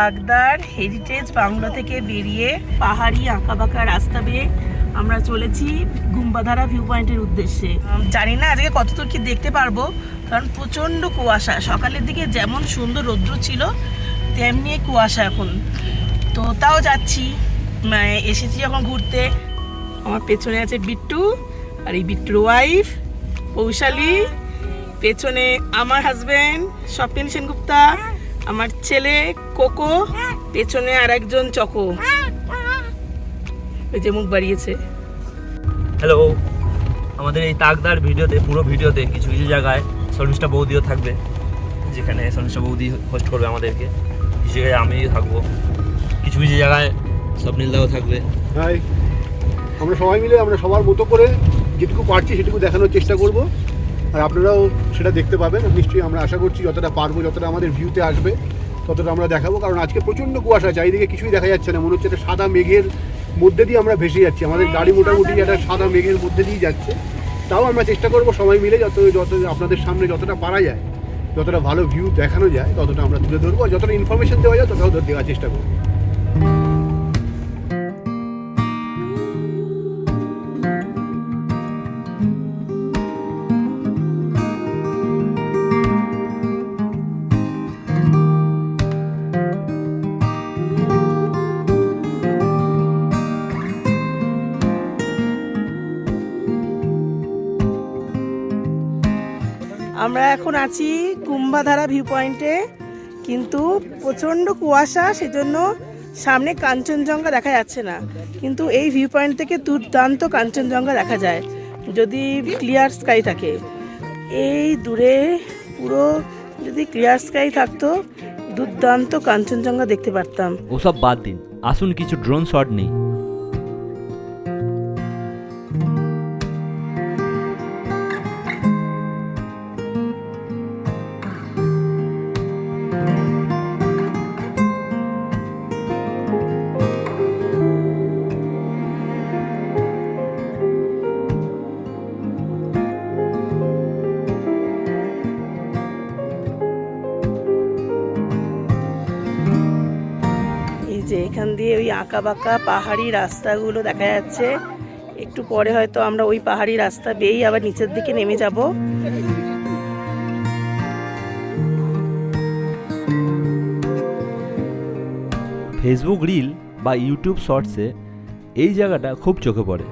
তাকদার heritage Bangla থেকে বেরিয়ে পাহাড়ি আঁকাবাঁকা রাস্তা বেয়ে আমরা চলেছি গুম্বাধারা ভিউ পয়েন্টের উদ্দেশ্যে জানি না আজকে কতদূর কি দেখতে পারব, কারণ প্রচণ্ড কুয়াশা। সকালের দিকে যেমন সুন্দর রৌদ্র ছিল, তেমনি কুয়াশা এখন। তো তাও যাচ্ছি মানে এসেছি যখন ঘুরতে। আমার পেছনে আছে বিট্টু, আর এই বিট্টুর ওয়াইফ কৌশালী পেছনে আমার হাজবেন্ড স্বপ্নিল সেনগুপ্তা। আমার ছেলে কোকো পেছনে আর একজন চকো ওই যে মুখ বাড়িয়েছে। হ্যালো আমাদের এই তাকদার ভিডিওতে পুরো ভিডিওতে কিছু কিছু জায়গায় শর্মিষ্ঠা বৌদিও থাকবে যেখানে শর্মিষ্ঠা বৌদি হোস্ট করবে আমাদেরকে। কিছু জায়গায় আমি থাকব। কিছু কিছু জায়গায় স্বপ্নিলদাও থাকবে। হাই আমরা সবাই মিলে আমরা সবার মতো করে যেটুকু পারছি সেটুকু দেখানোর চেষ্টা করব। আর আপনারাও সেটা দেখতে পাবেন। নিশ্চয়ই আমরা আশা করছি যতটা পারব যতটা আমাদের ভিউতে আসবে ততটা আমরা দেখাবো। কারণ আজকে প্রচণ্ড কুয়াশা চারিদিকে কিছুই দেখা যাচ্ছে না। মনে হচ্ছে একটা সাদা মেঘের মধ্যে দিয়ে আমরা ভেসে যাচ্ছি। আমাদের গাড়ি মোটামুটি একটা সাদা মেঘের মধ্যে দিয়ে যাচ্ছে। তাও আমরা চেষ্টা করব সবাই মিলে যত যত আপনাদের সামনে যতটা পারা যায় যতটা ভালো ভিউ দেখানো যায় ততটা আমরা তুলে ধরবো। আর যতটা ইনফরমেশন দেওয়া যায় ততটাও দেওয়ার চেষ্টা করব। আমরা এখন আছি কুম্ভাধারা ভিউ পয়েন্টে কিন্তু প্রচণ্ড কুয়াশা, সেজন্য সামনে কাঞ্চনজঙ্ঘা দেখা যাচ্ছে না। কিন্তু এই ভিউ পয়েন্ট থেকে দুর্দান্ত কাঞ্চনজঙ্ঘা দেখা যায়, যদি ক্লিয়ার স্কাই থাকে। এই দূরে পুরো যদি ক্লিয়ার স্কাই থাকতো, দুর্দান্ত কাঞ্চনজঙ্ঘা দেখতে পারতাম। ওসব বাদ দিন, আসুন কিছু ড্রোন শট নেই। দিয়ে ওই আঁকা বাঁকা পাহাড়ি রাস্তাগুলো দেখা যাচ্ছে। একটু পরে হয়তো আমরা ওই পাহাড়ি রাস্তা বেয়েই আবার নিচের দিকে নেমে যাব। ফেসবুক রিল বা ইউটিউব শর্টসে এই জায়গাটা খুব চোখে পড়ে।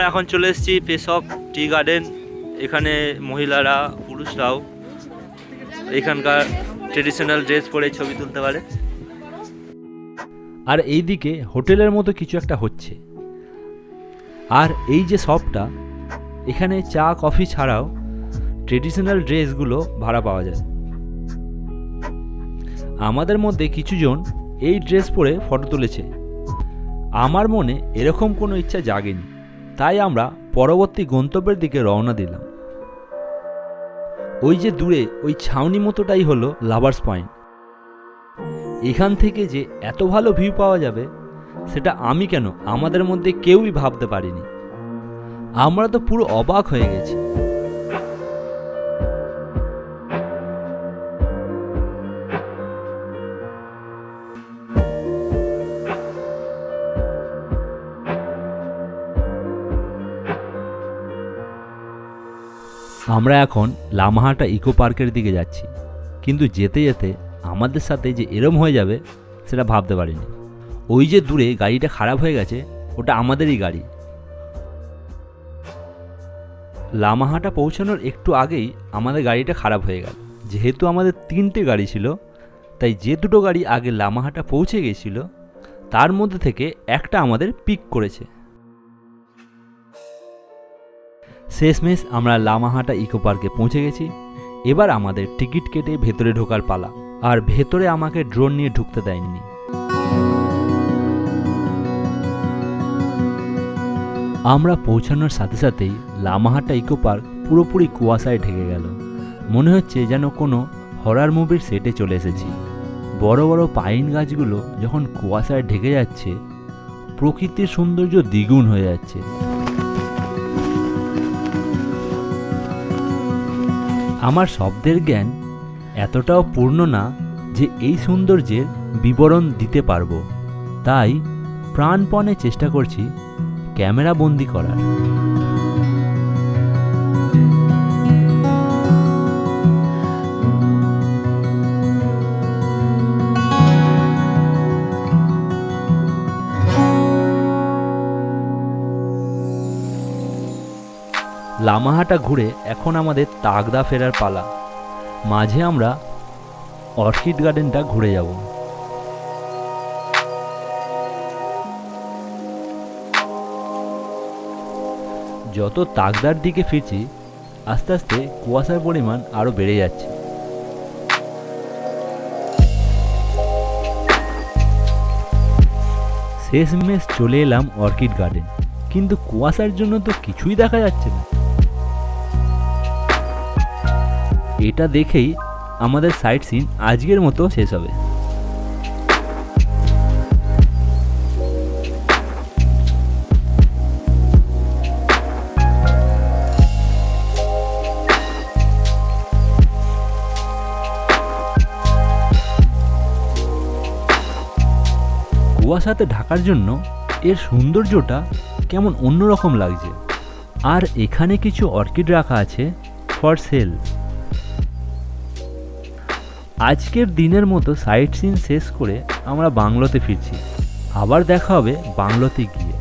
আমরা এখন চলে এসেছি পেশক টি গার্ডেন এখানে মহিলারা, পুরুষরাও এখানকার ট্রেডিশনাল ড্রেস পরে ছবি তুলতে পারে। আর এইদিকে হোটেলের মতো কিছু একটা হচ্ছে। আর এই যে শপটা এখানে চা, কফি ছাড়াও ট্রেডিশনাল ড্রেসগুলো ভাড়া পাওয়া যায়। আমাদের মধ্যে কিছুজন এই ড্রেস পরে ফটো তুলেছে। আমার মনে এরকম কোনো ইচ্ছা জাগেনি। তাই আমরা পরবর্তী গন্তব্যের দিকে রওনা দিলাম। ওই যে দূরে, ওই ছাউনি মতোটাই হলো লাভার্স পয়েন্ট এখান থেকে যে এত ভালো ভিউ পাওয়া যাবে, সেটা আমি কেন আমাদের মধ্যে কেউই ভাবতে পারিনি। আমরা তো পুরো অবাক হয়ে গেছি। আমরা এখন লামাহাটা ইকো পার্কের দিকে যাচ্ছি। কিন্তু যেতে যেতে আমাদের সাথে যে এরম হয়ে যাবে, সেটা ভাবতে পারিনি। ওই যে দূরে গাড়িটা খারাপ হয়ে গেছে, ওটা আমাদেরই গাড়ি। লামাহাটা পৌঁছানোর একটু আগেই আমাদের গাড়িটা খারাপ হয়ে গেল। যেহেতু আমাদের তিনটে গাড়ি ছিল, তাই যে দুটো গাড়ি আগে লামাহাটা পৌঁছে গেছিল, তার মধ্যে থেকে একটা আমাদের পিক করেছে। শেষমেশ আমরা লামাহাটা ইকো পার্কে পৌঁছে গেছি। এবার আমাদের টিকিট কেটে ভেতরে ঢোকার পালা, আর ভেতরে আমাকে ড্রোন নিয়ে ঢুকতে দেয়নি। আমরা পৌঁছানোর সাথে সাথেই লামাহাটা ইকো পার্ক পুরোপুরি কুয়াশায় ঢেকে গেল। মনে হচ্ছে যেন কোনো হরার মুভির সেটে চলে এসেছি। বড় বড় পাইন গাছগুলো যখন কুয়াশায় ঢেকে যাচ্ছে, প্রকৃতির সৌন্দর্য দ্বিগুণ হয়ে যাচ্ছে। আমার শব্দের জ্ঞান এতটাও পূর্ণ না যে এই সৌন্দর্যের বিবরণ দিতে পারব। তাই প্রাণপণে চেষ্টা করছি ক্যামেরা বন্দি করার। লামাহাটা ঘুরে এখন আমাদের তাগদা ফেরার পালা। মাঝে আমরা অর্কিড গার্ডেনটা ঘুরে যাব। যত তাগদার দিকে ফিরছি, আস্তে আস্তে কুয়াশার পরিমাণ আরও বেড়ে যাচ্ছে। শেষমেশ চলে এলাম অর্কিড গার্ডেন। কিন্তু কুয়াশার জন্য তো কিছুই দেখা যাচ্ছে না। এটা দেখেই আমাদের সাইট সিন আজকের মতো শেষ হবে। কুয়াশাতে ঢাকার জন্য এর সৌন্দর্যটা কেমন অন্যরকম লাগছে। আর এখানে কিছু অর্কিড রাখা আছে ফর সেল আজকের দিনের মতো সাইট সিন শেষ করে আমরা বাংলোতে ফিরছি। আবার দেখা হবে বাংলোতে গিয়ে।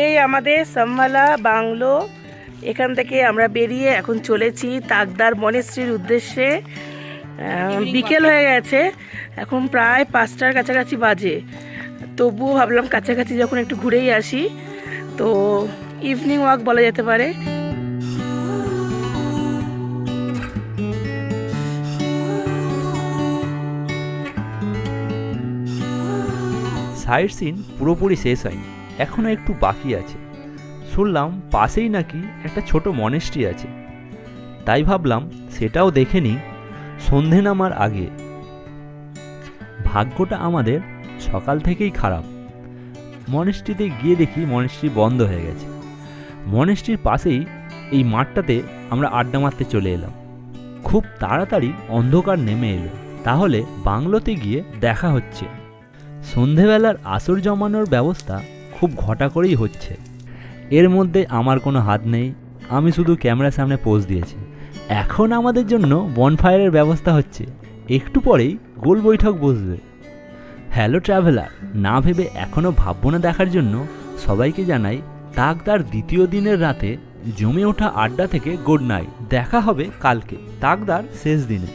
এই আমাদের সম্মালা বাংলো এখান থেকে আমরা বেরিয়ে এখন চলেছি তাকদার বনেশ্রীর উদ্দেশ্যে। বিকেল হয়ে গেছে এখন প্রায় পাঁচটার কাছাকাছি বাজে। তবুও ভাবলাম কাছাকাছি যখন একটু ঘুরেই আসি তো ইভিনিং ওয়াক বলা যেতে পারে। সাইট সিন পুরোপুরি শেষ হয়নি, এখনও একটু বাকি আছে। শুনলাম পাশেই নাকি একটা ছোট মনেস্ট্রি আছে। তাই ভাবলাম সেটাও দেখে নিই, সন্ধে নামার আগে। ভাগ্যটা আমাদের সকাল থেকেই খারাপ। মনেস্ট্রিতে গিয়ে দেখি মনেস্ট্রি বন্ধ হয়ে গেছে। মনেস্ট্রির পাশেই এই মাঠটাতে আমরা আড্ডা মারতে চলে এলাম। খুব তাড়াতাড়ি অন্ধকার নেমে এলো। তাহলে বাংলোতে গিয়ে দেখা হচ্ছে। সন্ধেবেলার আসর জমানোর ব্যবস্থা খুব ঘটা করেই হচ্ছে। এর মধ্যে আমার কোনো হাত নেই, আমি শুধু ক্যামেরার সামনে পোজ দিয়েছি। এখন আমাদের জন্য বনফায়ারের ব্যবস্থা হচ্ছে। একটু পরেই গোল বৈঠক বসবে। হ্যালো ট্রাভেলার না ভেবে এখনও ভাববো না দেখার জন্য সবাইকে জানাই তাকদার দ্বিতীয় দিনের রাতে জমে ওঠা আড্ডা থেকে গুড নাইট দেখা হবে কালকে তাকদার শেষ দিনে।